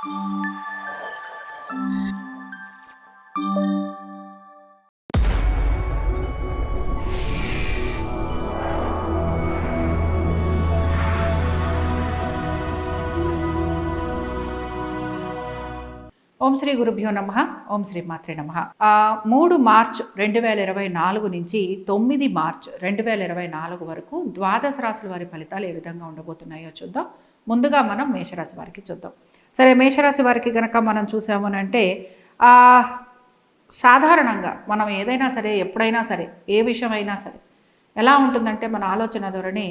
ఓం శ్రీ గురుభ్యో నమ. ఓం శ్రీ మాత్రే నమ. మూడు మార్చ్ రెండు వేల ఇరవై నాలుగు నుంచి తొమ్మిది మార్చ్ రెండు వేల ఇరవై నాలుగు వరకు ద్వాదశ రాశుల వారి ఫలితాలు ఏ విధంగా ఉండబోతున్నాయో చూద్దాం. ముందుగా మనం మేషరాశి వారికి చూద్దాం. సరే మేషరాశి వారికి కనుక మనం చూసాము అని అంటే సాధారణంగా మనం ఏదైనా సరే ఎప్పుడైనా సరే ఏ విషయమైనా సరే ఎలా ఉంటుందంటే మన ఆలోచన ధోరణి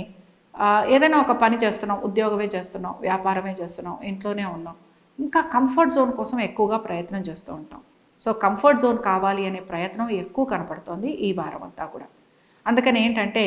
ఏదైనా ఒక పని చేస్తున్నాం ఉద్యోగమే చేస్తున్నాం వ్యాపారమే చేస్తున్నాం ఇంట్లోనే ఉన్నాం ఇంకా కంఫర్ట్ జోన్ కోసం ఎక్కువగా ప్రయత్నం చేస్తూ ఉంటాం. సో కంఫర్ట్ జోన్ కావాలి అనే ప్రయత్నం ఎక్కువ కనపడుతోంది ఈ వారం అంతా కూడా. అందుకని ఏంటంటే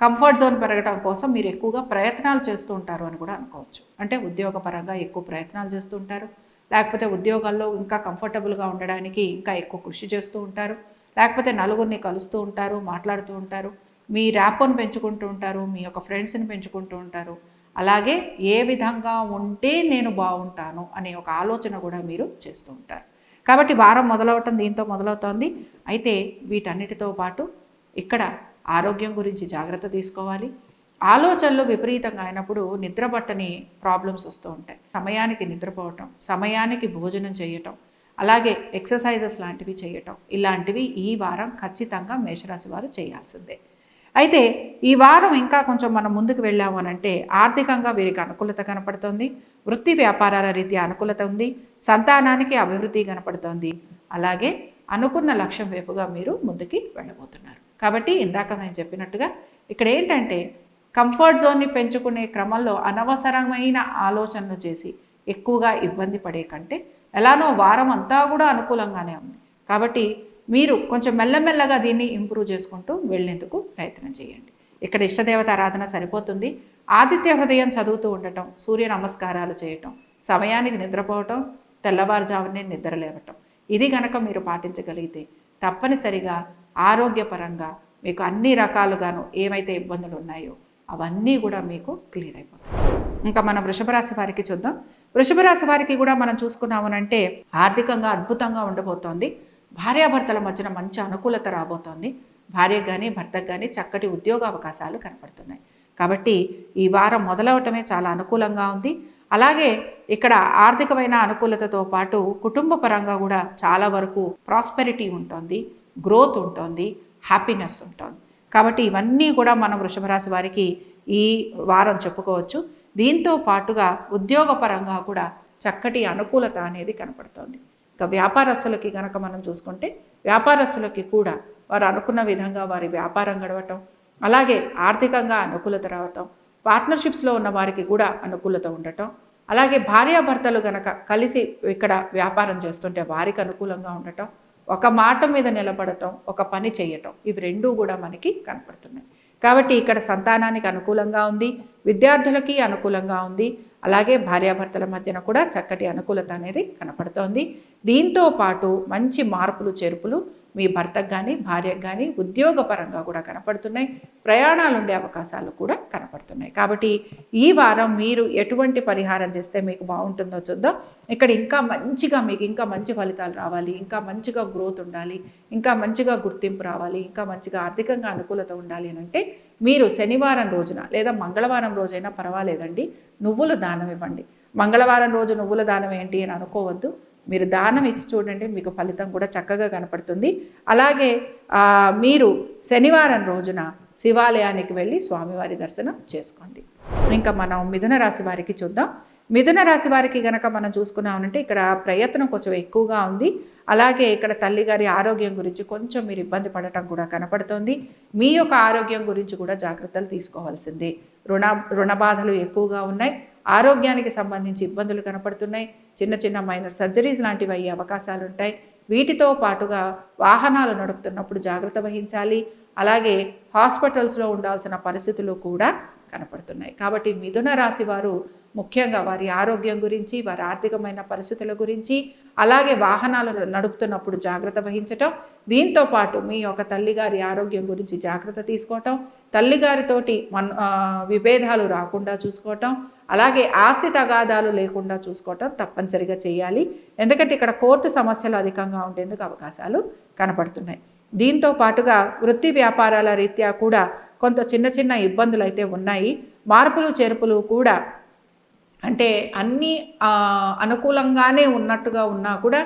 కంఫర్ట్ జోన్ పెరగడం కోసం మీరు ఎక్కువగా ప్రయత్నాలు చేస్తూ ఉంటారు అని కూడా అనుకోవచ్చు. అంటే ఉద్యోగపరంగా ఎక్కువ ప్రయత్నాలు చేస్తూ ఉంటారు. లేకపోతే ఉద్యోగాల్లో ఇంకా కంఫర్టబుల్గా ఉండడానికి ఇంకా ఎక్కువ కృషి చేస్తూ ఉంటారు. లేకపోతే నలుగురిని కలుస్తూ ఉంటారు మాట్లాడుతూ ఉంటారు. మీ ర్యాపోను పెంచుకుంటూ ఉంటారు మీ యొక్క ఫ్రెండ్స్ని పెంచుకుంటూ ఉంటారు. అలాగే ఏ విధంగా ఉంటే నేను బాగుంటాను అనే ఒక ఆలోచన కూడా మీరు చేస్తూ ఉంటారు. కాబట్టి వారం మొదలవటం దీంతో మొదలవుతోంది. అయితే వీటన్నిటితో పాటు ఇక్కడ ఆరోగ్యం గురించి జాగ్రత్త తీసుకోవాలి. ఆలోచనలు విపరీతంగా అయినప్పుడు నిద్రపట్టని ప్రాబ్లమ్స్ వస్తూ ఉంటాయి. సమయానికి నిద్రపోవటం సమయానికి భోజనం చేయటం అలాగే ఎక్సర్సైజెస్ లాంటివి చేయటం ఇలాంటివి ఈ వారం ఖచ్చితంగా మేషరాశి వారు చేయాల్సిందే. అయితే ఈ వారం ఇంకా కొంచెం మనం ముందుకు వెళ్ళాము అని అంటే ఆర్థికంగా వీరికి అనుకూలత కనపడుతోంది. వృత్తి వ్యాపారాల రీత్యా అనుకూలత ఉంది. సంతానానికి అభివృద్ధి కనపడుతోంది. అలాగే అనుకున్న లక్ష్యం వైపుగా మీరు ముందుకి వెళ్ళబోతున్నారు. కాబట్టి ఇందాక నేను చెప్పినట్టుగా ఇక్కడ ఏంటంటే కంఫర్ట్ జోన్ని పెంచుకునే క్రమంలో అనవసరమైన ఆలోచనలు చేసి ఎక్కువగా ఇబ్బంది పడే కంటే ఎలానో వారం అంతా కూడా అనుకూలంగానే ఉంది. కాబట్టి మీరు కొంచెం మెల్లమెల్లగా దీన్ని ఇంప్రూవ్ చేసుకుంటూ వెళ్ళేందుకు ప్రయత్నం చేయండి. ఇక్కడ ఇష్టదేవత ఆరాధన సరిపోతుంది. ఆదిత్య హృదయం చదువుతూ ఉండటం సూర్య నమస్కారాలు చేయటం సమయానికి నిద్రపోవటం తెల్లవారుజామునే నిద్ర లేవటం ఇది గనక మీరు పాటించగలిగితే తప్పనిసరిగా ఆరోగ్యపరంగా మీకు అన్ని రకాలుగాను ఏమైతే ఇబ్బందులు ఉన్నాయో అవన్నీ కూడా మీకు క్లియర్ అయిపోతాయి. ఇంకా మనం వృషభరాశి వారికి చూద్దాం. వృషభరాశి వారికి కూడా మనం చూసుకున్నామనంటే ఆర్థికంగా అద్భుతంగా ఉండబోతోంది. భార్యాభర్తల మధ్యన మంచి అనుకూలత రాబోతోంది. భార్యకు కానీ భర్తకు కానీ చక్కటి ఉద్యోగ అవకాశాలు కనపడుతున్నాయి. కాబట్టి ఈ వారం మొదలవటమే చాలా అనుకూలంగా ఉంది. అలాగే ఇక్కడ ఆర్థికమైన అనుకూలతతో పాటు కుటుంబ పరంగా కూడా చాలా వరకు ప్రాస్పెరిటీ ఉంటుంది. గ్రోత్ ఉంటుంది హ్యాపీనెస్ ఉంటుంది. కాబట్టి ఇవన్నీ కూడా మనం వృషభరాశి వారికి ఈ వారం చెప్పుకోవచ్చు. దీంతో పాటుగా ఉద్యోగపరంగా కూడా చక్కటి అనుకూలత అనేది కనపడుతుంది. ఇక వ్యాపారస్తులకి కనుక మనం చూసుకుంటే వ్యాపారస్తులకి కూడా వారు అనుకున్న విధంగా వారి వ్యాపారం గడవటం అలాగే ఆర్థికంగా అనుకూలత రావటం పార్ట్నర్షిప్స్లో ఉన్న వారికి కూడా అనుకూలత ఉండటం అలాగే భార్యాభర్తలు గనక కలిసి ఇక్కడ వ్యాపారం చేస్తుంటే వారికి అనుకూలంగా ఉండటం ఒక మాట మీద నిలబడటం ఒక పని చేయటం ఇవి రెండూ కూడా మనకి కనపడుతున్నాయి. కాబట్టి ఇక్కడ సంతానానికి అనుకూలంగా ఉంది విద్యార్థులకి అనుకూలంగా ఉంది అలాగే భార్యాభర్తల మధ్యన కూడా చక్కటి అనుకూలత అనేది కనపడుతోంది. దీంతో పాటు మంచి మార్పులు చేర్పులు మీ భర్తకు కానీ భార్యకు కానీ ఉద్యోగపరంగా కూడా కనపడుతున్నాయి. ప్రయాణాలు ఉండే అవకాశాలు కూడా కనపడుతున్నాయి. కాబట్టి ఈ వారం మీరు ఎటువంటి పరిహారం చేస్తే మీకు బాగుంటుందో చూద్దాం. ఇక్కడ ఇంకా మంచిగా మీకు ఇంకా మంచి ఫలితాలు రావాలి. ఇంకా మంచిగా గ్రోత్ ఉండాలి. ఇంకా మంచిగా గుర్తింపు రావాలి. ఇంకా మంచిగా ఆర్థికంగా అనుకూలత ఉండాలి అని అంటే మీరు శనివారం రోజున లేదా మంగళవారం రోజైనా పర్వాలేదండి. నువ్వులు దానం ఇవ్వండి. మంగళవారం రోజు నువ్వుల దానం ఏంటి అని అనుకోవద్దు. మీరు దానం ఇచ్చి చూడండి మీకు ఫలితం కూడా చక్కగా కనపడుతుంది. అలాగే మీరు శనివారం రోజున శివాలయానికి వెళ్ళి స్వామివారి దర్శనం చేసుకోండి. ఇంకా మనం మిథున రాశి వారికి చూద్దాం. మిథున రాశి వారికి గనక మనం చూసుకున్నామంటే ఇక్కడ ప్రయత్నం కొంచెం ఎక్కువగా ఉంది. అలాగే ఇక్కడ తల్లిగారి ఆరోగ్యం గురించి కొంచెం మీరు ఇబ్బంది పడటం కూడా కనపడుతుంది. మీ యొక్క ఆరోగ్యం గురించి కూడా జాగ్రత్తలు తీసుకోవాల్సిందే. రుణ రుణ బాధలు ఎక్కువగా ఉన్నాయి. ఆరోగ్యానికి సంబంధించి ఇబ్బందులు కనపడుతున్నాయి. చిన్న చిన్న మైనర్ సర్జరీస్ లాంటివి అయ్యే అవకాశాలు ఉంటాయి వీటితో పాటుగా వాహనాలు నడుపుతున్నప్పుడు జాగ్రత్త వహించాలి. అలాగే హాస్పిటల్స్లో ఉండాల్సిన పరిస్థితులు కూడా కనపడుతున్నాయి. కాబట్టి మిథున రాశి వారు ముఖ్యంగా వారి ఆరోగ్యం గురించి వారి ఆర్థికమైన పరిస్థితుల గురించి అలాగే వాహనాలు నడుపుతున్నప్పుడు జాగ్రత్త వహించటం దీంతో పాటు మీ యొక్క తల్లిగారి ఆరోగ్యం గురించి జాగ్రత్త తీసుకోవటం తల్లిగారితోటి మన విభేదాలు రాకుండా చూసుకోవటం అలాగే ఆస్తి తగాదాలు లేకుండా చూసుకోవటం తప్పనిసరిగా చేయాలి. ఎందుకంటే ఇక్కడ కోర్టు సమస్యలు అధికంగా ఉండేందుకు అవకాశాలు కనపడుతున్నాయి. దీంతో పాటుగా వృత్తి వ్యాపారాల రీత్యా కూడా కొంత చిన్న చిన్న ఇబ్బందులు అయితే ఉన్నాయి. మార్పులు చేర్పులు కూడా అంటే అన్నీ అనుకూలంగానే ఉన్నట్టుగా ఉన్నా కూడా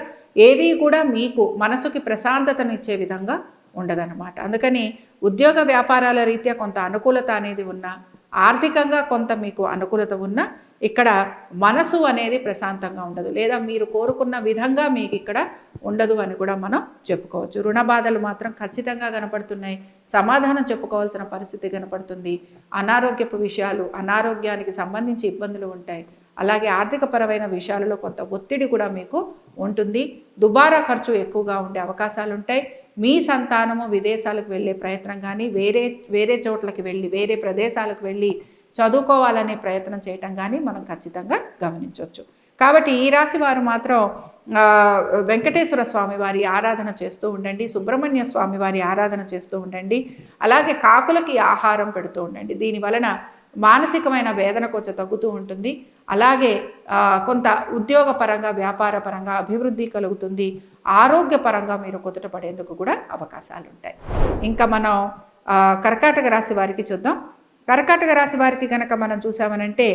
ఏది కూడా మీకు మనసుకి ప్రశాంతతనిచ్చే విధంగా ఉండదన్నమాట. అందుకని ఉద్యోగ వ్యాపారాల రీత్యా కొంత అనుకూలత అనేది ఉన్నా ఆర్థికంగా కొంత మీకు అనుకూలత ఉన్నా ఇక్కడ మనసు అనేది ప్రశాంతంగా ఉండదు. లేదా మీరు కోరుకున్న విధంగా మీకు ఇక్కడ ఉండదు అని కూడా మనం చెప్పుకోవచ్చు. రుణ బాధలు మాత్రం ఖచ్చితంగా కనపడుతున్నాయి. సమాధానం చెప్పుకోవాల్సిన పరిస్థితి కనపడుతుంది. అనారోగ్యపు విషయాలు అనారోగ్యానికి సంబంధించి ఇబ్బందులు ఉంటాయి. అలాగే ఆర్థికపరమైన విషయాలలో కొంత ఒత్తిడి కూడా మీకు ఉంటుంది. దుబారా ఖర్చు ఎక్కువగా ఉండే అవకాశాలు ఉంటాయి. మీ సంతానము విదేశాలకు వెళ్ళే ప్రయత్నం కానీ వేరే వేరే చోట్లకి వెళ్ళి వేరే ప్రదేశాలకు వెళ్ళి చదువుకోవాలనే ప్రయత్నం చేయటం కానీ మనం ఖచ్చితంగా గమనించవచ్చు. కాబట్టి ఈ రాశి వారు మాత్రం వెంకటేశ్వర స్వామి వారి ఆరాధన చేస్తూ ఉండండి సుబ్రహ్మణ్య స్వామి వారి ఆరాధన చేస్తూ ఉండండి అలాగే కాకులకి ఆహారం పెడుతూ ఉండండి. దీని వలన మానసికమైన వేదన కొంచెం తగ్గుతూ ఉంటుంది. అలాగే కొంత ఉద్యోగపరంగా వ్యాపారపరంగా అభివృద్ధి కలుగుతుంది. ఆరోగ్యపరంగా మీరు కుదుట పడేందుకు కూడా అవకాశాలు ఉంటాయి ఇంకా మనం కర్కాటక రాశి వారికి చూద్దాం. కర్కాటక రాశి వారికి కనుక మనం చూసామనంటే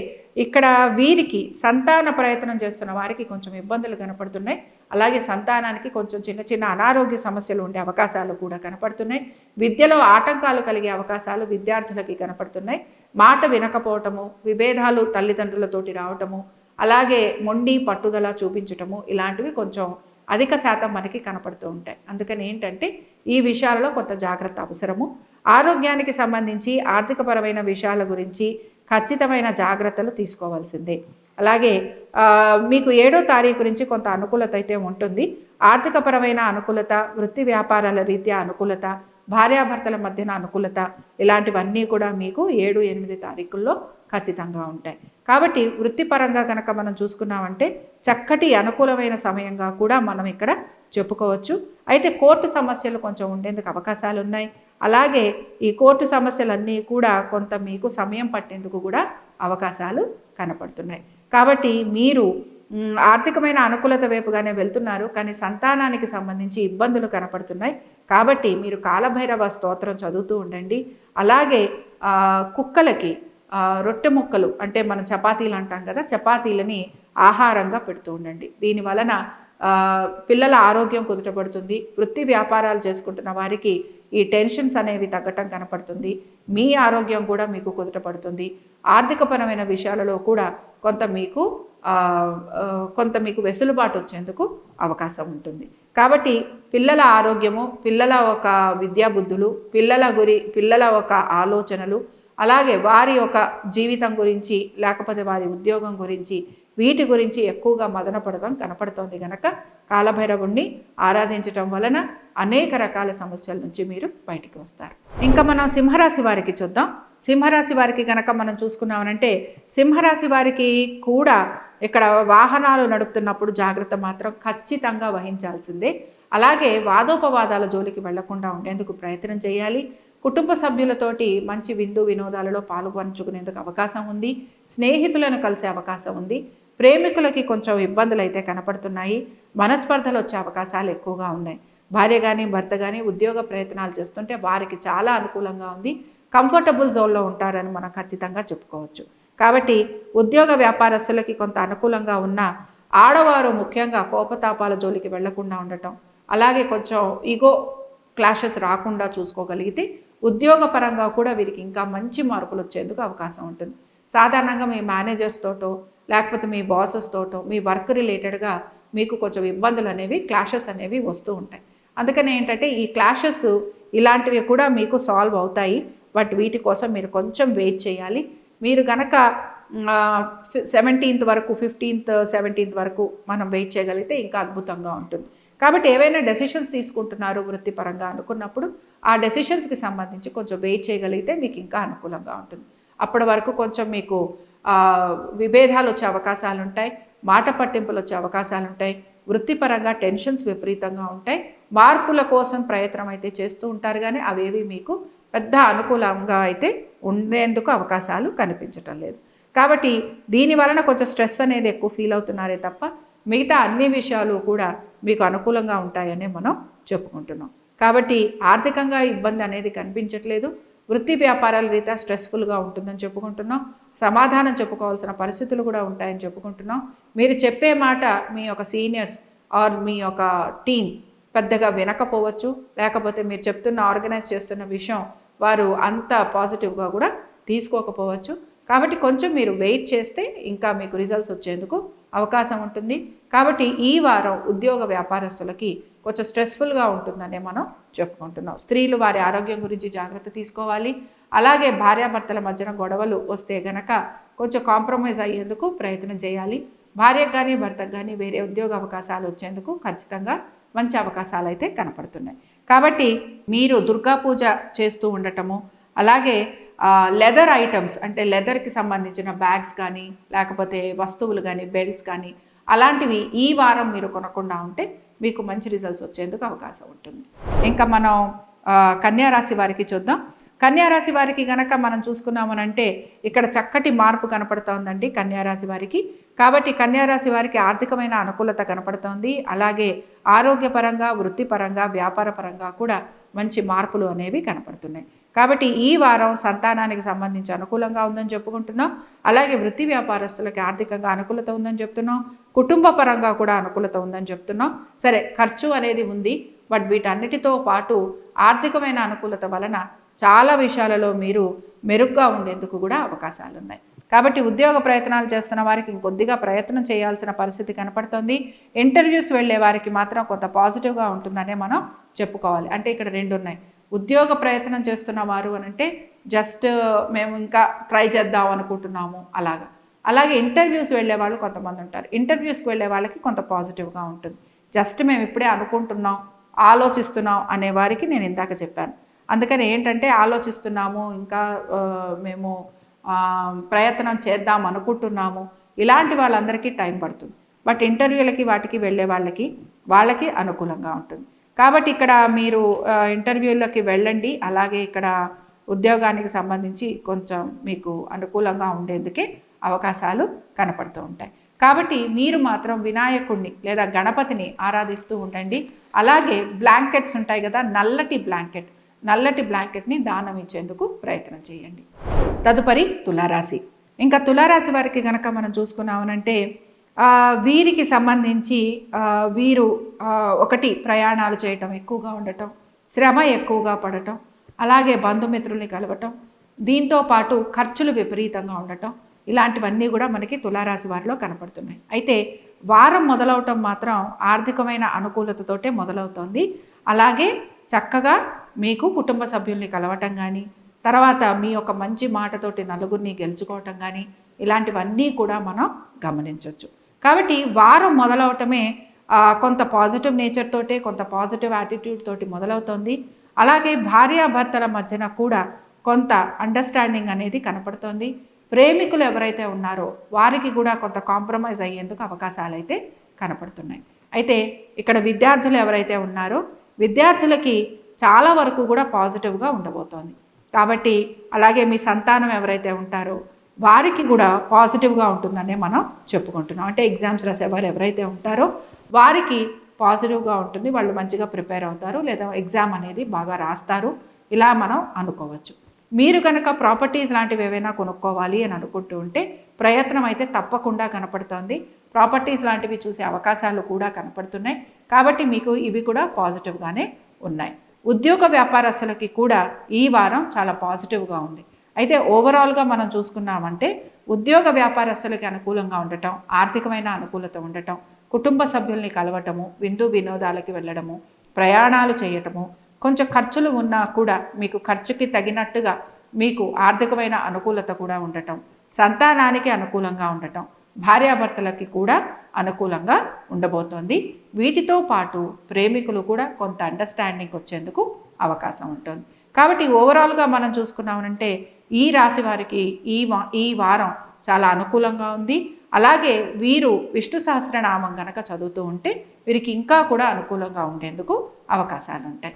ఇక్కడ వీరికి సంతాన ప్రయత్నం చేస్తున్న వారికి కొంచెం ఇబ్బందులు కనపడుతున్నాయి. అలాగే సంతానానికి కొంచెం చిన్న చిన్న అనారోగ్య సమస్యలు ఉండే అవకాశాలు కూడా కనపడుతున్నాయి. విద్యలో ఆటంకాలు కలిగే అవకాశాలు విద్యార్థులకి కనపడుతున్నాయి. మాట వినకపోవటము విభేదాలు తల్లిదండ్రులతోటి రావటము అలాగే మొండి పట్టుదల చూపించటము ఇలాంటివి కొంచెం అధిక శాతం మనకి కనపడుతూ ఉంటాయి. అందుకని ఏంటంటే ఈ విషయాలలో కొంత జాగ్రత్త అవసరము. ఆరోగ్యానికి సంబంధించి ఆర్థికపరమైన విషయాల గురించి ఖచ్చితమైన జాగ్రత్తలు తీసుకోవాల్సిందే. అలాగే మీకు ఏడో తారీఖు నుంచి కొంత అనుకూలత అయితే ఉంటుంది. ఆర్థికపరమైన అనుకూలత వృత్తి వ్యాపారాల రీత్యా అనుకూలత భార్యాభర్తల మధ్యన అనుకూలత ఇలాంటివన్నీ కూడా మీకు ఏడు ఎనిమిది తారీఖుల్లో ఖచ్చితంగా ఉంటాయి. కాబట్టి వృత్తిపరంగా కనుక మనం చూసుకున్నామంటే చక్కటి అనుకూలమైన సమయంగా కూడా మనం ఇక్కడ చెప్పుకోవచ్చు. అయితే కోర్టు సమస్యలు కొంచెం ఉండేందుకు అవకాశాలు ఉన్నాయి అలాగే ఈ కోర్టు సమస్యలన్నీ కూడా కొంత మీకు సమయం పట్టేందుకు కూడా అవకాశాలు కనపడుతున్నాయి. కాబట్టి మీరు ఆర్థికమైన అనుకూలత వైపుగానే వెళ్తున్నారు కానీ సంతానానికి సంబంధించి ఇబ్బందులు కనపడుతున్నాయి. కాబట్టి మీరు కాలభైరవ స్తోత్రం చదువుతూ ఉండండి. అలాగే కుక్కలకి రొట్టె ముక్కలు అంటే మనం చపాతీలు అంటాం కదా చపాతీలని ఆహారంగా పెడుతూ ఉండండి. దీని వలన పిల్లల ఆరోగ్యం కుదుటపడుతుంది వృత్తి వ్యాపారాలు చేసుకుంటున్న వారికి ఈ టెన్షన్స్ అనేవి తగ్గటం కనపడుతుంది మీ ఆరోగ్యం కూడా మీకు కుదుటపడుతుంది. ఆర్థికపరమైన విషయాలలో కూడా కొంత మీకు కొంత మీకు వెసులుబాటు వచ్చేందుకు అవకాశం ఉంటుంది. కాబట్టి పిల్లల ఆరోగ్యము పిల్లల ఒక విద్యాబుద్ధులు పిల్లల గురి పిల్లల ఒక ఆలోచనలు అలాగే వారి యొక్క జీవితం గురించి లేకపోతే వారి ఉద్యోగం గురించి వీటి గురించి ఎక్కువగా మదన పడడం కనపడుతోంది గనక కాలభైరవుణ్ణి ఆరాధించటం వలన అనేక రకాల సమస్యల నుంచి మీరు బయటికి వస్తారు. ఇంకా మనం సింహరాశి వారికి చూద్దాం. సింహరాశి వారికి గనక మనం చూసుకున్నామనంటే సింహరాశి వారికి కూడా ఇక్కడ వాహనాలు నడుపుతున్నప్పుడు జాగ్రత్త మాత్రం ఖచ్చితంగా వహించాల్సిందే. అలాగే వాదోపవాదాల జోలికి వెళ్ళకుండా ఉండేందుకు ప్రయత్నం చేయాలి. కుటుంబ సభ్యులతోటి మంచి విందు వినోదాలలో పాల్గొంచుకునేందుకు అవకాశం ఉంది. స్నేహితులను కలిసే అవకాశం ఉంది. ప్రేమికులకి కొంచెం ఇబ్బందులు అయితే కనపడుతున్నాయి. మనస్పర్ధలు వచ్చే అవకాశాలు ఎక్కువగా ఉన్నాయి. భార్య కానీ భర్త కానీ ఉద్యోగ ప్రయత్నాలు చేస్తుంటే వారికి చాలా అనుకూలంగా ఉంది. కంఫర్టబుల్ జోన్లో ఉంటారని మనం ఖచ్చితంగా చెప్పుకోవచ్చు. కాబట్టి ఉద్యోగ వ్యాపారస్తులకి కొంత అనుకూలంగా ఉన్న ఆడవారు ముఖ్యంగా కోపతాపాల జోలికి వెళ్ళకుండా ఉండటం అలాగే కొంచెం ఈగో క్లాషెస్ రాకుండా చూసుకోగలిగితే ఉద్యోగపరంగా కూడా వీరికి ఇంకా మంచి మార్పులు వచ్చేందుకు అవకాశం ఉంటుంది. సాధారణంగా మీ మేనేజర్స్ తోటో లేకపోతే మీ బాసెస్ తోటో మీ వర్క్ రిలేటెడ్గా మీకు కొంచెం ఇబ్బందులు అనేవి క్లాషెస్ అనేవి వస్తూ ఉంటాయి. అందుకని ఏంటంటే ఈ క్లాషెస్ ఇలాంటివి కూడా మీకు సాల్వ్ అవుతాయి. బట్ వీటి కోసం మీరు కొంచెం వెయిట్ చేయాలి. మీరు గనక సెవెంటీన్త్ వరకు ఫిఫ్టీన్త్ సెవెంటీన్త్ వరకు మనం వెయిట్ చేయగలిగితే ఇంకా అద్భుతంగా ఉంటుంది. కాబట్టి ఏవైనా డెసిషన్స్ తీసుకుంటున్నారు వృత్తిపరంగా అనుకున్నప్పుడు ఆ డెసిషన్స్కి సంబంధించి కొంచెం వెయిట్ చేయగలిగితే మీకు ఇంకా అనుకూలంగా ఉంటుంది. అప్పటి వరకు కొంచెం మీకు విభేదాలు వచ్చే అవకాశాలు ఉంటాయి మాట పట్టింపులు వచ్చే అవకాశాలు ఉంటాయి వృత్తిపరంగా టెన్షన్స్ విపరీతంగా ఉంటాయి మార్పుల కోసం ప్రయత్నం అయితే చేస్తూ ఉంటారు కానీ అవేవి మీకు పెద్ద అనుకూలంగా అయితే ఉండేందుకు అవకాశాలు కనిపించటం లేదు. కాబట్టి దీని వలన కొంచెం స్ట్రెస్ అనేది ఎక్కువ ఫీల్ అవుతున్నారే తప్ప మిగతా అన్ని విషయాలు కూడా మీకు అనుకూలంగా ఉంటాయని మనం చెప్పుకుంటున్నాం. కాబట్టి ఆర్థికంగా ఇబ్బంది అనేది కనిపించట్లేదు వృత్తి వ్యాపారాల రీత్యా స్ట్రెస్ఫుల్గా ఉంటుందని చెప్పుకుంటున్నాం సమాధానం చెప్పుకోవాల్సిన పరిస్థితులు కూడా ఉంటాయని చెప్పుకుంటున్నాం. మీరు చెప్పే మాట మీ యొక్క సీనియర్స్ ఆర్ మీ యొక్క టీం పెద్దగా వినకపోవచ్చు. లేకపోతే మీరు చెప్తున్న ఆర్గనైజ్ చేస్తున్న విషయం వారు అంత పాజిటివ్గా కూడా తీసుకోకపోవచ్చు. కాబట్టి కొంచెం మీరు వెయిట్ చేస్తే ఇంకా మీకు రిజల్ట్స్ వచ్చేందుకు అవకాశం ఉంటుంది. కాబట్టి ఈ వారం ఉద్యోగ వ్యాపారస్తులకి కొంచెం స్ట్రెస్ఫుల్గా ఉంటుందనే మనం చెప్పుకుంటున్నాం. స్త్రీలు వారి ఆరోగ్యం గురించి జాగ్రత్త తీసుకోవాలి. అలాగే భార్యాభర్తల మధ్యన గొడవలు వస్తే గనక కొంచెం కాంప్రమైజ్ అయ్యేందుకు ప్రయత్నం చేయాలి. భార్యకు కానీ భర్తకు కానీ వేరే ఉద్యోగ అవకాశాలు వచ్చేందుకు ఖచ్చితంగా మంచి అవకాశాలు అయితే కనపడుతున్నాయి. కాబట్టి మీరు దుర్గా పూజ చేస్తూ ఉండటము అలాగే లెదర్ ఐటమ్స్ అంటే లెదర్కి సంబంధించిన బ్యాగ్స్ కానీ లేకపోతే వస్తువులు కానీ బెల్ట్స్ కానీ అలాంటివి ఈ వారం మీరు కొనకుండా ఉంటే మీకు మంచి రిజల్ట్స్ వచ్చేందుకు అవకాశం ఉంటుంది. ఇంకా మనం కన్యారాశి వారికి చూద్దాం. కన్యారాశి వారికి గనక మనం చూసుకున్నామనంటే ఇక్కడ చక్కటి మార్పు కనపడుతోందండి ఉందండి కన్యారాశి వారికి. కాబట్టి కన్యారాశి వారికి ఆర్థికమైన అనుకూలత కనపడుతోంది. అలాగే ఆరోగ్యపరంగా వృత్తిపరంగా వ్యాపారపరంగా కూడా మంచి మార్పులు అనేవి కనపడుతున్నాయి. కాబట్టి ఈ వారం సంతానానికి సంబంధించి అనుకూలంగా ఉందని చెప్పుకుంటున్నాం. అలాగే వృత్తి వ్యాపారస్తులకి ఆర్థికంగా అనుకూలత ఉందని చెప్తున్నాం. కుటుంబ పరంగా కూడా అనుకూలత ఉందని చెప్తున్నాం. సరే ఖర్చు అనేది ఉంది. బట్ వీటన్నిటితో పాటు ఆర్థికమైన అనుకూలత వలన చాలా విషయాలలో మీరు మెరుగ్గా ఉండేందుకు కూడా అవకాశాలు ఉన్నాయి కాబట్టి ఉద్యోగ ప్రయత్నాలు చేస్తున్న వారికి ఇంకొద్దిగా ప్రయత్నం చేయాల్సిన పరిస్థితి కనపడుతుంది. ఇంటర్వ్యూస్ వెళ్ళే వారికి మాత్రం కొంత పాజిటివ్గా ఉంటుందనే మనం చెప్పుకోవాలి. అంటే ఇక్కడ రెండు ఉన్నాయి. ఉద్యోగ ప్రయత్నం చేస్తున్న వారు అని అంటే జస్ట్ మేము ఇంకా ట్రై చేద్దాం అనుకుంటున్నాము అలాగా. అలాగే ఇంటర్వ్యూస్ వెళ్ళే వాళ్ళు కొంతమంది ఉంటారు. ఇంటర్వ్యూస్కి వెళ్ళే వాళ్ళకి కొంత పాజిటివ్గా ఉంటుంది. జస్ట్ మేము ఇప్పుడే అనుకుంటున్నాం ఆలోచిస్తున్నాం అనే వారికి నేను ఇందాక చెప్పాను. అందుకని ఏంటంటే ఆలోచిస్తున్నాము ఇంకా మేము ప్రయత్నం చేద్దాం అనుకుంటున్నాము. ఇలాంటి వాళ్ళందరికీ టైం పడుతుంది. బట్ ఇంటర్వ్యూలకి వాటికి వెళ్ళే వాళ్ళకి వాళ్ళకి అనుకూలంగా ఉంటుంది. కాబట్టి ఇక్కడ మీరు ఇంటర్వ్యూలకి వెళ్ళండి. అలాగే ఇక్కడ ఉద్యోగానికి సంబంధించి కొంచెం మీకు అనుకూలంగా ఉండేందుకే అవకాశాలు కనపడుతూ ఉంటాయి. కాబట్టి మీరు మాత్రం వినాయకుడిని లేదా గణపతిని ఆరాధిస్తూ ఉండండి. అలాగే బ్లాంకెట్స్ ఉంటాయి కదా నల్లటి బ్లాంకెట్. నల్లటి బ్లాంకెట్ని దానం ఇచ్చేందుకు ప్రయత్నం చేయండి. తదుపరి తులారాశి. ఇంకా తులారాశి వారికి కనుక మనం చూసుకున్నామనంటే వీరికి సంబంధించి వీరు ఒకటి ప్రయాణాలు చేయటం ఎక్కువగా ఉండటం శ్రమ ఎక్కువగా పడటం అలాగే బంధుమిత్రుల్ని కలవటం దీంతో పాటు ఖర్చులు విపరీతంగా ఉండటం ఇలాంటివన్నీ కూడా మనకి తులారాశి వారిలో కనపడుతున్నాయి. అయితే వారం మొదలవటం మాత్రం ఆర్థికమైన అనుకూలతతోటే మొదలవుతోంది. అలాగే చక్కగా మీకు కుటుంబ సభ్యుల్ని కలవటం కానీ తర్వాత మీ యొక్క మంచి మాటతోటి నలుగురిని గెలుచుకోవటం కానీ ఇలాంటివన్నీ కూడా మనం గమనించవచ్చు కాబట్టి వారం మొదలవటమే కొంత పాజిటివ్ నేచర్ తోటే కొంత పాజిటివ్ యాటిట్యూడ్ తోటి మొదలవుతుంది. అలాగే భార్యాభర్తల మధ్యన కూడా కొంత అండర్స్టాండింగ్ అనేది కనపడుతోంది. ప్రేమికులు ఎవరైతే ఉన్నారో వారికి కూడా కొంత కాంప్రమైజ్ అయ్యేందుకు అవకాశాలు అయితే కనపడుతున్నాయి. అయితే ఇక్కడ విద్యార్థులు ఎవరైతే ఉన్నారో విద్యార్థులకి చాలా వరకు కూడా పాజిటివ్గా ఉండబోతోంది. కాబట్టి అలాగే మీ సంతానం ఎవరైతే ఉంటారో వారికి కూడా పాజిటివ్గా ఉంటుందనే మనం చెప్పుకుంటున్నాం. అంటే ఎగ్జామ్స్ రాసేవారు ఎవరైతే ఉంటారో వారికి పాజిటివ్గా ఉంటుంది. వాళ్ళు మంచిగా ప్రిపేర్ అవుతారు లేదా ఎగ్జామ్ అనేది బాగా రాస్తారు. ఇలా మనం అనుకోవచ్చు. మీరు కనుక ప్రాపర్టీస్ లాంటివి ఏవైనా కొనుక్కోవాలి అని అనుకుంటూ ఉంటే ప్రయత్నం అయితే తప్పకుండా కనపడుతోంది. ప్రాపర్టీస్ లాంటివి చూసే అవకాశాలు కూడా కనపడుతున్నాయి. కాబట్టి మీకు ఇవి కూడా పాజిటివ్గానే ఉన్నాయి. ఉద్యోగ వ్యాపారస్తులకి కూడా ఈ వారం చాలా పాజిటివ్గా ఉంది. అయితే ఓవరాల్గా మనం చూసుకున్నామంటే ఉద్యోగ వ్యాపారస్తులకి అనుకూలంగా ఉండటం ఆర్థికమైన అనుకూలత ఉండటం కుటుంబ సభ్యుల్ని కలవటము విందు వినోదాలకి వెళ్ళడము ప్రయాణాలు చేయటము కొంచెం ఖర్చులు ఉన్నా కూడా మీకు ఖర్చుకి తగినట్టుగా మీకు ఆర్థికమైన అనుకూలత కూడా ఉండటం సంతానానికి అనుకూలంగా ఉండటం భార్యాభర్తలకి కూడా అనుకూలంగా ఉండబోతోంది. వీటితో పాటు ప్రేమికులు కూడా కొంత అండర్స్టాండింగ్ వచ్చేందుకు అవకాశం ఉంటుంది. కాబట్టి ఓవరాల్గా మనం చూసుకున్నామంటే ఈ రాశి వారికి ఈ వా ఈ వారం చాలా అనుకూలంగా ఉంది. అలాగే వీరు విష్ణు సహస్రనామం గనక చదువుతూ ఉంటే వీరికి ఇంకా కూడా అనుకూలంగా ఉండేందుకు అవకాశాలు ఉంటాయి.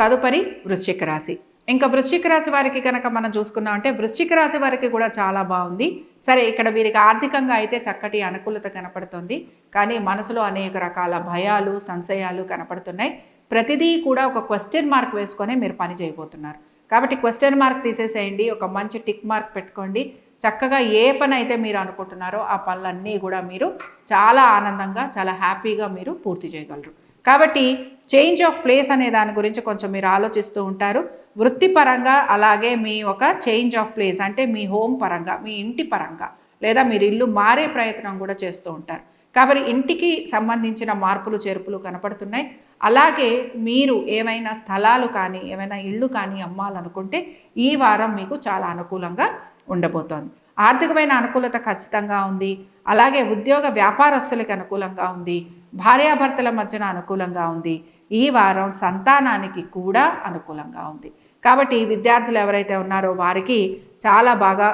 తదుపరి వృశ్చిక రాశి. ఇంకా వృశ్చిక రాశి వారికి కనుక మనం చూసుకున్నామంటే వృశ్చిక రాశి వారికి కూడా చాలా బాగుంది. సరే ఇక్కడ వీరికి ఆర్థికంగా అయితే చక్కటి అనుకూలత కనపడుతుంది. కానీ మనసులో అనేక రకాల భయాలు సంశయాలు కనపడుతున్నాయి. ప్రతిదీ కూడా ఒక క్వశ్చన్ మార్క్ వేసుకొని మీరు పని చేయబోతున్నారు. కాబట్టి క్వశ్చన్ మార్క్ తీసేసేయండి ఒక మంచి టిక్ మార్క్ పెట్టుకోండి. చక్కగా ఏ పని అయితే మీరు అనుకుంటున్నారో ఆ పనులన్నీ కూడా మీరు చాలా ఆనందంగా చాలా హ్యాపీగా మీరు పూర్తి చేయగలరు. కాబట్టి చేంజ్ ఆఫ్ ప్లేస్ అనే దాని గురించి కొంచెం మీరు ఆలోచిస్తూ ఉంటారు. వృత్తిపరంగా అలాగే మీ ఒక చేంజ్ ఆఫ్ ప్లేస్ అంటే మీ హోమ్ పరంగా మీ ఇంటి పరంగా లేదా మీరు ఇల్లు మారే ప్రయత్నం కూడా చేస్తూ ఉంటారు. కాబట్టి ఇంటికి సంబంధించిన మార్పులు చేర్పులు కనపడుతున్నాయి. అలాగే మీరు ఏమైనా స్థలాలు కానీ ఏమైనా ఇళ్ళు కానీ అమ్మాలనుకుంటే ఈ వారం మీకు చాలా అనుకూలంగా ఉండబోతోంది. ఆర్థికమైన అనుకూలత ఖచ్చితంగా ఉంది. అలాగే ఉద్యోగ వ్యాపారస్తులకి అనుకూలంగా ఉంది. భార్యాభర్తల మధ్యన అనుకూలంగా ఉంది. ఈ వారం సంతానానికి కూడా అనుకూలంగా ఉంది. కాబట్టి విద్యార్థులు ఎవరైతే ఉన్నారో వారికి చాలా బాగా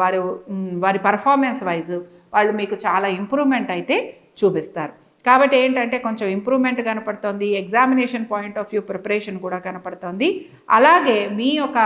వారు వారి పర్ఫార్మెన్స్ వైజ్ వాళ్ళు మీకు చాలా ఇంప్రూవ్మెంట్ అయితే చూపిస్తారు. కాబట్టి ఏంటంటే కొంచెం ఇంప్రూవ్మెంట్ కనపడుతుంది examination point of view preparation కూడా కనపడుతుంది. అలాగే మీ యొక్క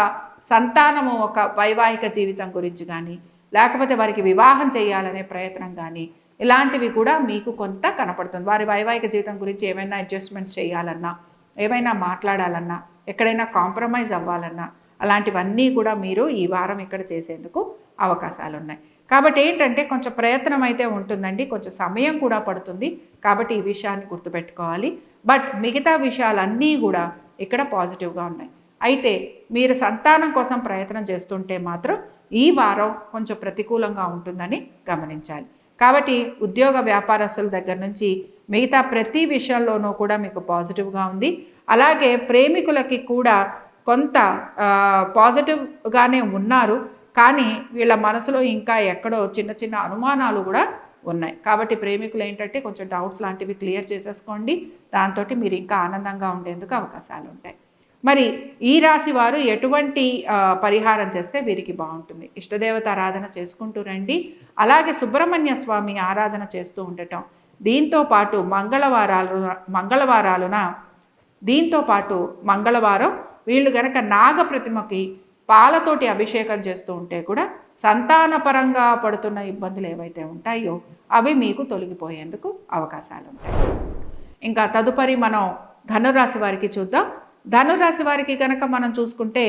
సంతానము ఒక వైవాహిక జీవితం గురించి కానీ లేకపోతే వారికి వివాహం చేయాలనే ప్రయత్నం కానీ ఇలాంటివి కూడా మీకు కొంత కనపడుతుంది. వారి వైవాహిక జీవితం గురించి ఏమైనా అడ్జస్ట్మెంట్స్ చేయాలన్నా ఏమైనా మాట్లాడాలన్నా ఎక్కడైనా కాంప్రమైజ్ అవ్వాలన్నా అలాంటివన్నీ కూడా మీరు ఈ వారం ఇక్కడ చేసేందుకు అవకాశాలు ఉన్నాయి కాబట్టి ఏంటంటే కొంచెం ప్రయత్నం అయితే ఉంటుందండి. కొంచెం సమయం కూడా పడుతుంది. కాబట్టి ఈ విషయాన్ని గుర్తుపెట్టుకోవాలి. బట్ మిగతా విషయాలన్నీ కూడా ఇక్కడ పాజిటివ్గా ఉన్నాయి. అయితే మీరు సంతానం కోసం ప్రయత్నం చేస్తుంటే మాత్రం ఈ వారం కొంచెం ప్రతికూలంగా ఉంటుందని గమనించాలి. కాబట్టి ఉద్యోగ వ్యాపారస్తుల దగ్గర నుంచి మిగతా ప్రతి విషయంలోనూ కూడా మీకు పాజిటివ్గా ఉంది. అలాగే ప్రేమికులకి కూడా కొంత పాజిటివ్గానే ఉన్నారు. కానీ వీళ్ళ మనసులో ఇంకా ఎక్కడో చిన్న చిన్న అనుమానాలు కూడా ఉన్నాయి. కాబట్టి ప్రేమికులు ఏంటంటే కొంచెం డౌట్స్ లాంటివి క్లియర్ చేసేసుకోండి. దాంతో మీరు ఇంకా ఆనందంగా ఉండేందుకు అవకాశాలు ఉంటాయి. మరి ఈ రాశి వారు ఎటువంటి పరిహారం చేస్తే వీరికి బాగుంటుంది? ఇష్టదేవత ఆరాధన చేసుకుంటూ రండి. అలాగే సుబ్రహ్మణ్య స్వామి ఆరాధన చేస్తూ ఉండటం. దీంతో పాటు మంగళవారాలు మంగళవారాలున దీంతో పాటు మంగళవారం వీళ్ళు గనక నాగప్రతిమకి పాలతోటి అభిషేకం చేస్తూ ఉంటే కూడా సంతానపరంగా పడుతున్న ఇబ్బందులు ఏవైతే ఉంటాయో అవి మీకు తొలగిపోయేందుకు అవకాశాలు ఉంటాయి. ఇంకా తదుపరి మనం ధనురాశి వారికి చూద్దాం. ధనురాశి వారికి కనుక మనం చూసుకుంటే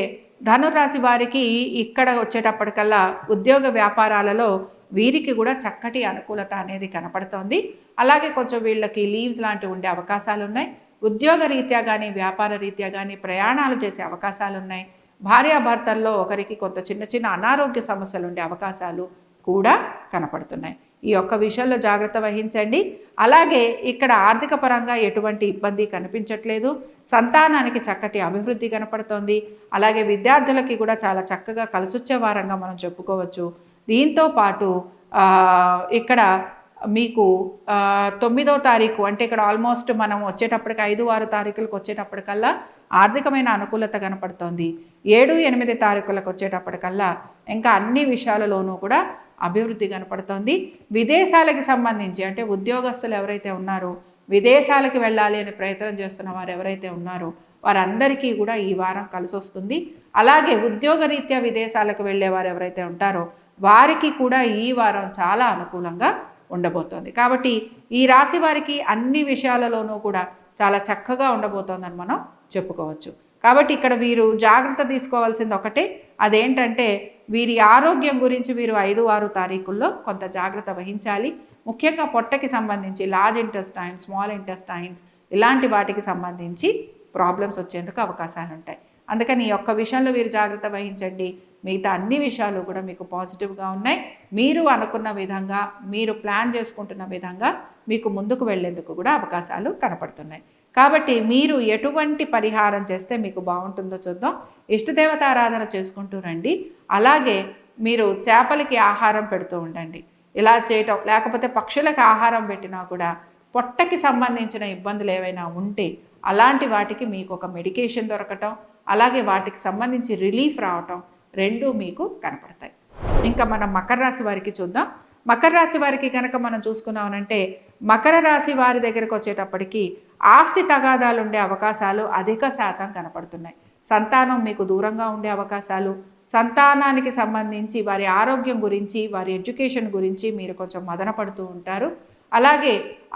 ధనురాశి వారికి ఇక్కడ వచ్చేటప్పటికల్లా ఉద్యోగ వ్యాపారాలలో వీరికి కూడా చక్కటి అనుకూలత అనేది కనపడుతోంది. అలాగే కొంచెం వీళ్ళకి లీవ్స్ లాంటివి ఉండే అవకాశాలు ఉన్నాయి. ఉద్యోగ రీత్యా కానీ వ్యాపార రీత్యా కానీ ప్రయాణాలు చేసే అవకాశాలు ఉన్నాయి భార్యాభర్తల్లో ఒకరికి కొంత చిన్న చిన్న అనారోగ్య సమస్యలు ఉండే అవకాశాలు కూడా కనపడుతున్నాయి. ఈ యొక్క విషయంలో జాగ్రత్త వహించండి. అలాగే ఇక్కడ ఆర్థిక పరంగా ఎటువంటి ఇబ్బంది కనిపించట్లేదు. సంతానానికి చక్కటి అభివృద్ధి కనపడుతోంది. అలాగే విద్యార్థులకి కూడా చాలా చక్కగా కలిసొచ్చే వారంగా మనం చెప్పుకోవచ్చు. దీంతో పాటు ఇక్కడ మీకు తొమ్మిదో తారీఖు అంటే ఇక్కడ ఆల్మోస్ట్ మనం వచ్చేటప్పటికి ఐదు ఆరు తారీఖులకు వచ్చేటప్పటికల్లా ఆర్థికమైన అనుకూలత కనపడుతోంది. ఏడు ఎనిమిది తారీఖులకు వచ్చేటప్పటికల్లా ఇంకా అన్ని విషయాలలోనూ కూడా అభివృద్ధి కనపడుతోంది. విదేశాలకు సంబంధించి అంటే ఉద్యోగస్తులు ఎవరైతే ఉన్నారో విదేశాలకు వెళ్ళాలి అనే ప్రయత్నం చేస్తున్న వారు ఎవరైతే ఉన్నారో వారందరికీ కూడా ఈ వారం కలిసి వస్తుంది అలాగే ఉద్యోగరీత్యా విదేశాలకు వెళ్ళేవారు ఎవరైతే ఉంటారో వారికి కూడా ఈ వారం చాలా అనుకూలంగా ఉండబోతోంది. కాబట్టి ఈ రాశి వారికి అన్ని విషయాలలోనూ కూడా చాలా చక్కగా ఉండబోతోందని మనం చెప్పుకోవచ్చు. కాబట్టి ఇక్కడ వీరు జాగ్రత్త తీసుకోవాల్సింది ఒకటే. అదేంటంటే వీరి ఆరోగ్యం గురించి వీరు ఐదు ఆరు తారీఖుల్లో కొంత జాగ్రత్త వహించాలి. ముఖ్యంగా పొట్టకి సంబంధించి లార్జ్ ఇంటెస్టైన్స్ స్మాల్ ఇంటెస్టైన్స్ ఇలాంటి వాటికి సంబంధించి ప్రాబ్లమ్స్ వచ్చేందుకు అవకాశాలు ఉంటాయి అందుకని ఈ ఒక్క విషయంలో మీరు జాగ్రత్త వహించండి. మిగతా అన్ని విషయాలు కూడా మీకు పాజిటివ్గా ఉన్నాయి. మీరు అనుకున్న విధంగా మీరు ప్లాన్ చేసుకుంటున్న విధంగా మీకు ముందుకు వెళ్ళేందుకు కూడా అవకాశాలు కనపడుతున్నాయి. కాబట్టి మీరు ఎటువంటి పరిహారం చేస్తే మీకు బాగుంటుందో చూద్దాం. ఇష్టదేవత ఆరాధన చేసుకుంటూ రండి. అలాగే మీరు చేపలకి ఆహారం పెడుతూ ఉండండి. ఇలా చేయటం లేకపోతే పక్షులకు ఆహారం పెట్టినా కూడా పొట్టకి సంబంధించిన ఇబ్బందులు ఏవైనా ఉంటే అలాంటి వాటికి మీకు ఒక మెడికేషన్ దొరకటం అలాగే వాటికి సంబంధించి రిలీఫ్ రావటం రెండు మీకు కనపడతాయి. ఇంకా మనం మకర రాశి వారికి చూద్దాం. మకర రాశి వారికి కనుక మనం చూసుకున్నామనంటే మకర రాశి వారి దగ్గరకు వచ్చేటప్పటికి ఆస్తి తగాదాలు ఉండే అవకాశాలు అధిక శాతం కనపడుతున్నాయి. సంతానం మీకు దూరంగా ఉండే అవకాశాలు సంతానానికి సంబంధించి వారి ఆరోగ్యం గురించి వారి ఎడ్యుకేషన్ గురించి మీరు కొంచెం మదన పడుతూ ఉంటారు. అలాగే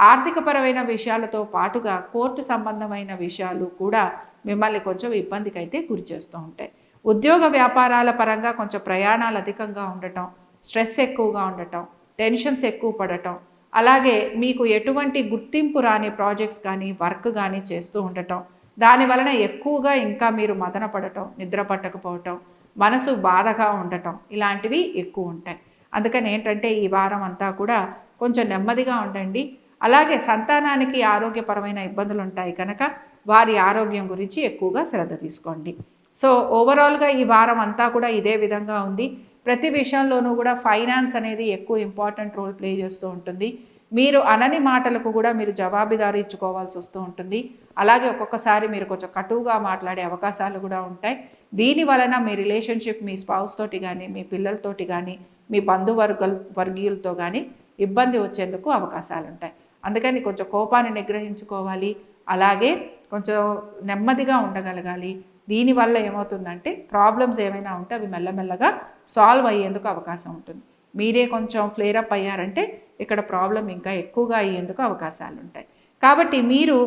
ఆర్థికపరమైన విషయాలతో పాటుగా కోర్టు సంబంధమైన విషయాలు కూడా మిమ్మల్ని కొంచెం ఇబ్బందికి అయితే గురి చేస్తూ ఉంటాయి. ఉద్యోగ వ్యాపారాల పరంగా కొంచెం ప్రయాణాలు అధికంగా ఉండటం స్ట్రెస్ ఎక్కువగా ఉండటం టెన్షన్స్ ఎక్కువ పడటం అలాగే మీకు ఎటువంటి గుర్తింపు రాని ప్రాజెక్ట్స్ కానీ వర్క్ కానీ చేస్తూ ఉండటం దాని వలన ఎక్కువగా ఇంకా మీరు మదన పడటం నిద్ర పట్టకపోవటం మనసు బాధగా ఉండటం ఇలాంటివి ఎక్కువ ఉంటాయి. అందుకని ఏంటంటే ఈ వారం అంతా కూడా కొంచెం నెమ్మదిగా ఉండండి. అలాగే సంతానానికి ఆరోగ్యపరమైన ఇబ్బందులు ఉంటాయి కనుక వారి ఆరోగ్యం గురించి ఎక్కువగా శ్రద్ధ తీసుకోండి. సో ఓవరాల్గా ఈ వారం అంతా కూడా ఇదే విధంగా ఉంది. ప్రతి విషయంలోనూ కూడా ఫైనాన్స్ అనేది ఎక్కువ ఇంపార్టెంట్ రోల్ ప్లే చేస్తూ ఉంటుంది. మీరు అనని మాటలకు కూడా మీరు జవాబుదారీ ఇచ్చుకోవాల్సి వస్తూ ఉంటుంది. అలాగే ఒక్కొక్కసారి మీరు కొంచెం కటువుగా మాట్లాడే అవకాశాలు కూడా ఉంటాయి. దీని వలన మీ రిలేషన్షిప్ మీ స్పౌస్ తోటి కానీ మీ పిల్లలతోటి కానీ మీ బంధువర్గ వర్గీయులతో కానీ ఇబ్బంది వచ్చేందుకు అవకాశాలు ఉంటాయి అందుకని కొంచెం కోపాన్ని నిగ్రహించుకోవాలి. అలాగే కొంచెం నెమ్మదిగా ఉండగలగాలి. దీనివల్ల ఏమవుతుందంటే ప్రాబ్లమ్స్ ఏమైనా ఉంటే అవి మెల్లమెల్లగా సాల్వ్ అయ్యేందుకు అవకాశం ఉంటుంది. మీరే కొంచెం ఫ్లేరప్ అయ్యారంటే ఇక్కడ ప్రాబ్లం ఇంకా ఎక్కువగా అయ్యేందుకు అవకాశాలు ఉంటాయి. కాబట్టి మీరు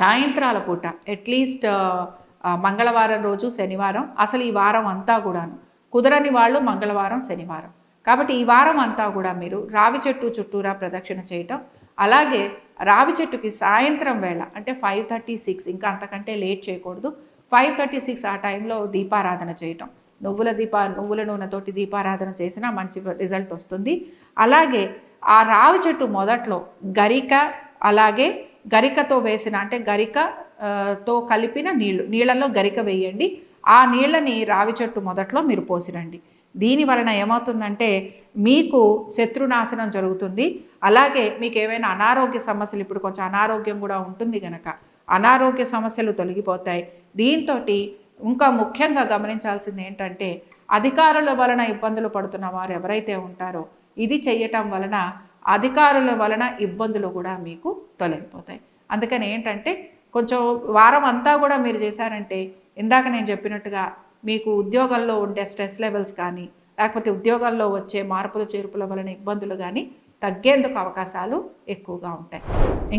సాయంత్రాల పూట అట్లీస్ట్ మంగళవారం రోజు శనివారం అసలు ఈ వారం అంతా కూడాను కుదరని వాళ్ళు మంగళవారం శనివారం. కాబట్టి ఈ వారం అంతా కూడా మీరు రావి చెట్టు చుట్టూరా ప్రదక్షిణ చేయటం అలాగే రావి చెట్టుకి సాయంత్రం వేళ అంటే ఫైవ్ థర్టీ సిక్స్ ఇంకా అంతకంటే లేట్ చేయకూడదు. ఫైవ్ థర్టీ సిక్స్ ఆ టైంలో దీపారాధన చేయటం. నువ్వుల దీప నువ్వుల నూనెతోటి దీపారాధన చేసినా మంచి రిజల్ట్ వస్తుంది. అలాగే ఆ రావి చెట్టు మొదట్లో గరిక అలాగే గరికతో వేసిన అంటే గరిక తో కలిపిన నీళ్ళు నీళ్ళల్లో గరిక వేయండి. ఆ నీళ్ళని రావి చెట్టు మొదట్లో మీరు పోసిరండి. దీని వలన ఏమవుతుందంటే మీకు శత్రునాశనం జరుగుతుంది. అలాగే మీకు ఏమైనా అనారోగ్య సమస్యలు ఇప్పుడు కొంచెం అనారోగ్యం కూడా ఉంటుంది కనుక అనారోగ్య సమస్యలు తొలగిపోతాయి. దీంతో ఇంకా ముఖ్యంగా గమనించాల్సింది ఏంటంటే అధికారుల వలన ఇబ్బందులు పడుతున్న వారు ఎవరైతే ఉంటారో ఇది చేయటం వలన అధికారుల వలన ఇబ్బందులు కూడా మీకు తొలగిపోతాయి. అందుకని ఏంటంటే కొంచెం వారం అంతా కూడా మీరు చేశారంటే ఇందాక నేను చెప్పినట్టుగా మీకు ఉద్యోగంలో ఉండే స్ట్రెస్ లెవెల్స్ కానీ లేకపోతే ఉద్యోగాల్లో వచ్చే మార్పులు చేర్పుల వలన ఇబ్బందులు కానీ తగ్గేందుకు అవకాశాలు ఎక్కువగా ఉంటాయి.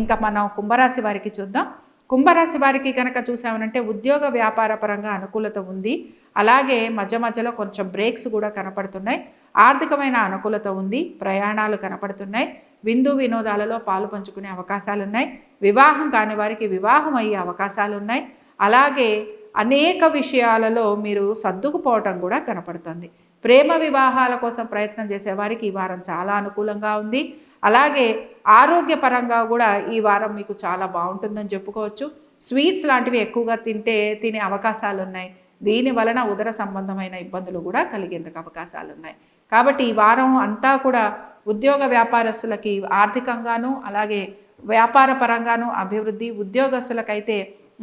ఇంకా మనం కుంభరాశి వారికి చూద్దాం. కుంభరాశి వారికి కనుక చూసామనంటే ఉద్యోగ వ్యాపార పరంగా అనుకూలత ఉంది. అలాగే మధ్య మధ్యలో కొంచెం బ్రేక్స్ కూడా కనపడుతున్నాయి. ఆర్థికమైన అనుకూలత ఉంది. ప్రయాణాలు కనపడుతున్నాయి. విందు వినోదాలలో పాలు పంచుకునే అవకాశాలు ఉన్నాయి వివాహం కాని వారికి వివాహం అయ్యే అవకాశాలు ఉన్నాయి అలాగే అనేక విషయాలలో మీరు సర్దుకుపోవటం కూడా కనపడుతుంది. ప్రేమ వివాహాల కోసం ప్రయత్నం చేసే వారికి ఈ వారం చాలా అనుకూలంగా ఉంది. అలాగే ఆరోగ్యపరంగా కూడా ఈ వారం మీకు చాలా బాగుంటుందని చెప్పుకోవచ్చు. స్వీట్స్ లాంటివి ఎక్కువగా తింటే తినే అవకాశాలు ఉన్నాయి. దీని వలన ఉదర సంబంధమైన ఇబ్బందులు కూడా కలిగేందుకు అవకాశాలు ఉన్నాయి. కాబట్టి ఈ వారం అంతా కూడా ఉద్యోగ వ్యాపారస్తులకి ఆర్థికంగాను అలాగే వ్యాపార పరంగాను అభివృద్ధి ఉద్యోగస్తులకైతే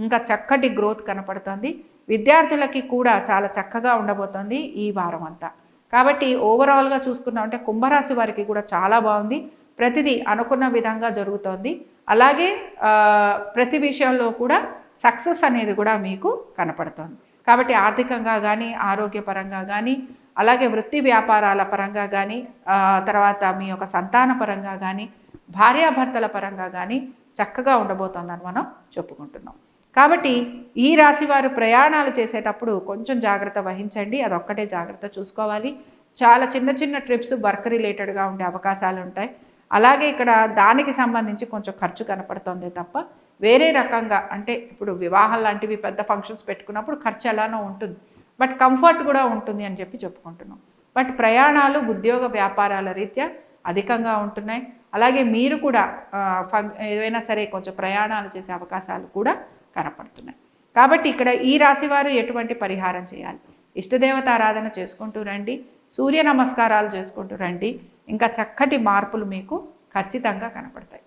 ఇంకా చక్కటి గ్రోత్ కనపడుతుంది. విద్యార్థులకి కూడా చాలా చక్కగా ఉండబోతోంది ఈ వారం అంతా కాబట్టి ఓవరాల్గా చూసుకున్నామంటే కుంభరాశి వారికి కూడా చాలా బాగుంది. ప్రతిదీ అనుకున్న విధంగా జరుగుతోంది. అలాగే ప్రతి విషయంలో కూడా సక్సెస్ అనేది కూడా మీకు కనపడుతోంది. కాబట్టి ఆర్థికంగా కానీ ఆరోగ్యపరంగా కానీ అలాగే వృత్తి వ్యాపారాల పరంగా కానీ తర్వాత మీ యొక్క సంతాన పరంగా కానీ భార్యాభర్తల పరంగా కానీ చక్కగా ఉండబోతోందని మనం చెప్పుకుంటున్నాం. కాబట్టి ఈ రాశి వారు ప్రయాణాలు చేసేటప్పుడు కొంచెం జాగ్రత్త వహించండి. అదొక్కటే జాగ్రత్త చూసుకోవాలి. చాలా చిన్న చిన్న ట్రిప్స్ వర్క్ రిలేటెడ్గా ఉండే అవకాశాలు ఉంటాయి. అలాగే ఇక్కడ దానికి సంబంధించి కొంచెం ఖర్చు కనపడుతుంది తప్ప వేరే రకంగా అంటే ఇప్పుడు వివాహం లాంటివి పెద్ద ఫంక్షన్స్ పెట్టుకున్నప్పుడు ఖర్చు ఎలానో ఉంటుంది. బట్ కంఫర్ట్ కూడా ఉంటుంది అని చెప్పి చెప్పుకుంటున్నాం. బట్ ప్రయాణాలు ఉద్యోగ వ్యాపారాల రీత్యా అధికంగా ఉంటున్నాయి. అలాగే మీరు కూడా ఫంక్ ఏదైనా సరే కొంచెం ప్రయాణాలు చేసే అవకాశాలు కూడా కనపడుతున్నాయి. కాబట్టి ఇక్కడ ఈ రాశి వారు ఎటువంటి పరిహారం చేయాలి? ఇష్టదేవత ఆరాధన చేసుకుంటూ రండి సూర్య నమస్కారాలు చేసుకుంటూ రండి ఇంకా చక్కటి మార్పులు మీకు ఖచ్చితంగా కనపడతాయి.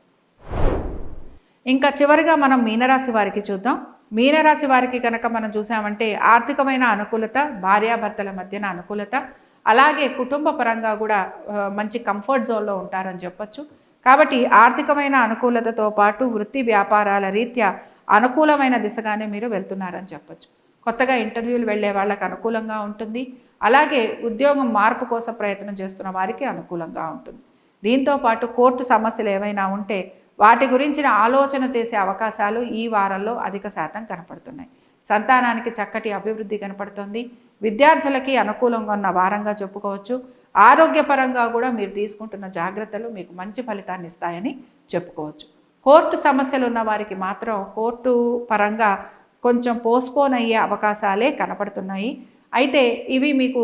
ఇంకా చివరిగా మనం మీనరాశి వారికి చూద్దాం. మీనరాశి వారికి కనుక మనం చూసామంటే ఆర్థికమైన అనుకూలత భార్యాభర్తల మధ్యన అనుకూలత అలాగే కుటుంబ పరంగా కూడా మంచి కంఫర్ట్ జోన్లో ఉంటారని చెప్పొచ్చు. కాబట్టి ఆర్థికమైన అనుకూలతతో పాటు వృత్తి వ్యాపారాల రీత్యా అనుకూలమైన దిశగానే మీరు వెళ్తున్నారని చెప్పచ్చు. కొత్తగా ఇంటర్వ్యూలు వెళ్ళే వాళ్ళకి అనుకూలంగా ఉంటుంది. అలాగే ఉద్యోగం మార్పు కోసం ప్రయత్నం చేస్తున్న వారికి అనుకూలంగా ఉంటుంది. దీంతో పాటు కోర్టు సమస్యలు ఏవైనా ఉంటే వాటి గురించిన ఆలోచన చేసే అవకాశాలు ఈ వారంలో అధిక శాతం కనపడుతున్నాయి. సంతానానికి చక్కటి అభివృద్ధి కనపడుతుంది. విద్యార్థులకి అనుకూలంగా ఉన్న వారంగా చెప్పుకోవచ్చు. ఆరోగ్యపరంగా కూడా మీరు తీసుకుంటున్న జాగ్రత్తలు మీకు మంచి ఫలితాన్ని ఇస్తాయని చెప్పుకోవచ్చు. కోర్టు సమస్యలు ఉన్న వారికి మాత్రం కోర్టు పరంగా కొంచెం పోస్ట్పోన్ అయ్యే అవకాశాలే కనపడుతున్నాయి. అయితే ఇవి మీకు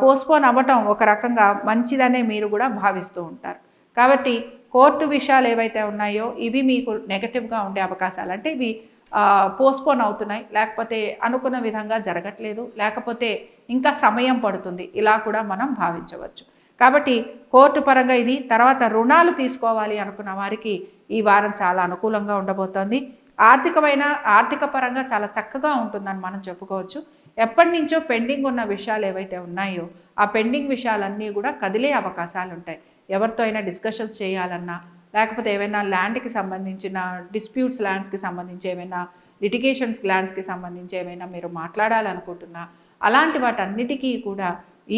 పోస్ట్పోన్ అవ్వటం ఒక రకంగా మంచిదనే మీరు కూడా భావిస్తూ ఉంటారు. కాబట్టి కోర్టు విషయాలు ఏవైతే ఉన్నాయో ఇవి మీకు నెగటివ్గా ఉండే అవకాశాలు అంటే ఇవి పోస్ట్పోన్ అవుతున్నాయి. లేకపోతే అనుకున్న విధంగా జరగట్లేదు. లేకపోతే ఇంకా సమయం పడుతుంది. ఇలా కూడా మనం భావించవచ్చు. కాబట్టి కోర్టు పరంగా ఇది తర్వాత రుణాలు తీసుకోవాలి అనుకున్న వారికి ఈ వారం చాలా అనుకూలంగా ఉండబోతోంది. ఆర్థికమైన ఆర్థిక పరంగా చాలా చక్కగా ఉంటుందని మనం చెప్పుకోవచ్చు. ఎప్పటి నుంచో పెండింగ్ ఉన్న విషయాలు ఏవైతే ఉన్నాయో ఆ పెండింగ్ విషయాలన్నీ కూడా కదిలే అవకాశాలు ఉంటాయి ఎవరితో అయినా డిస్కషన్స్ చేయాలన్నా లేకపోతే ఏమైనా ల్యాండ్కి సంబంధించిన డిస్ప్యూట్స్ ల్యాండ్స్కి సంబంధించి ఏమైనా లిటిగేషన్స్ ల్యాండ్స్కి సంబంధించి ఏమైనా మీరు మాట్లాడాలనుకుంటున్నా అలాంటి వాటన్నిటికీ కూడా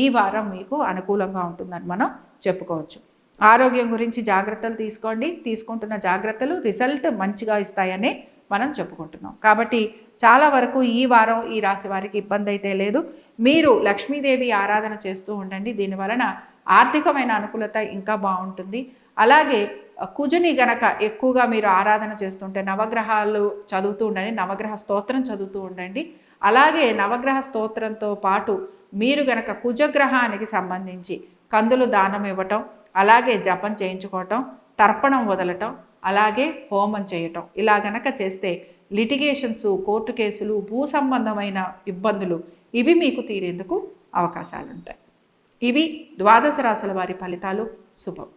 ఈ వారం మీకు అనుకూలంగా ఉంటుందని మనం చెప్పుకోవచ్చు. ఆరోగ్యం గురించి జాగ్రత్తలు తీసుకోండి. తీసుకుంటున్న జాగ్రత్తలు రిజల్ట్ మంచిగా ఇస్తాయని మనం చెప్పుకుంటున్నాం. కాబట్టి చాలా వరకు ఈ వారం ఈ రాశి వారికి ఇబ్బంది అయితే లేదు. మీరు లక్ష్మీదేవి ఆరాధన చేస్తూ ఉండండి. దీని వలన ఆర్థికమైన అనుకూలత ఇంకా బాగుంటుంది. అలాగే కుజుని గనక ఎక్కువగా మీరు ఆరాధన చేస్తుంటే నవగ్రహాలు చదువుతూ ఉండండి. నవగ్రహ స్తోత్రం చదువుతూ ఉండండి. అలాగే నవగ్రహ స్తోత్రంతో పాటు మీరు గనక కుజగ్రహానికి సంబంధించి కందులు దానం ఇవ్వటం అలాగే జపం చేయించుకోవటం తర్పణం వదలటం అలాగే హోమం చేయటం. ఇలా గనక చేస్తే లిటిగేషన్స్ కోర్టు కేసులు భూ సంబంధమైన ఇబ్బందులు ఇవి మీకు తీరేందుకు అవకాశాలుంటాయి. ఇవి ద్వాదశ రాసుల వారి ఫలితాలు. శుభం.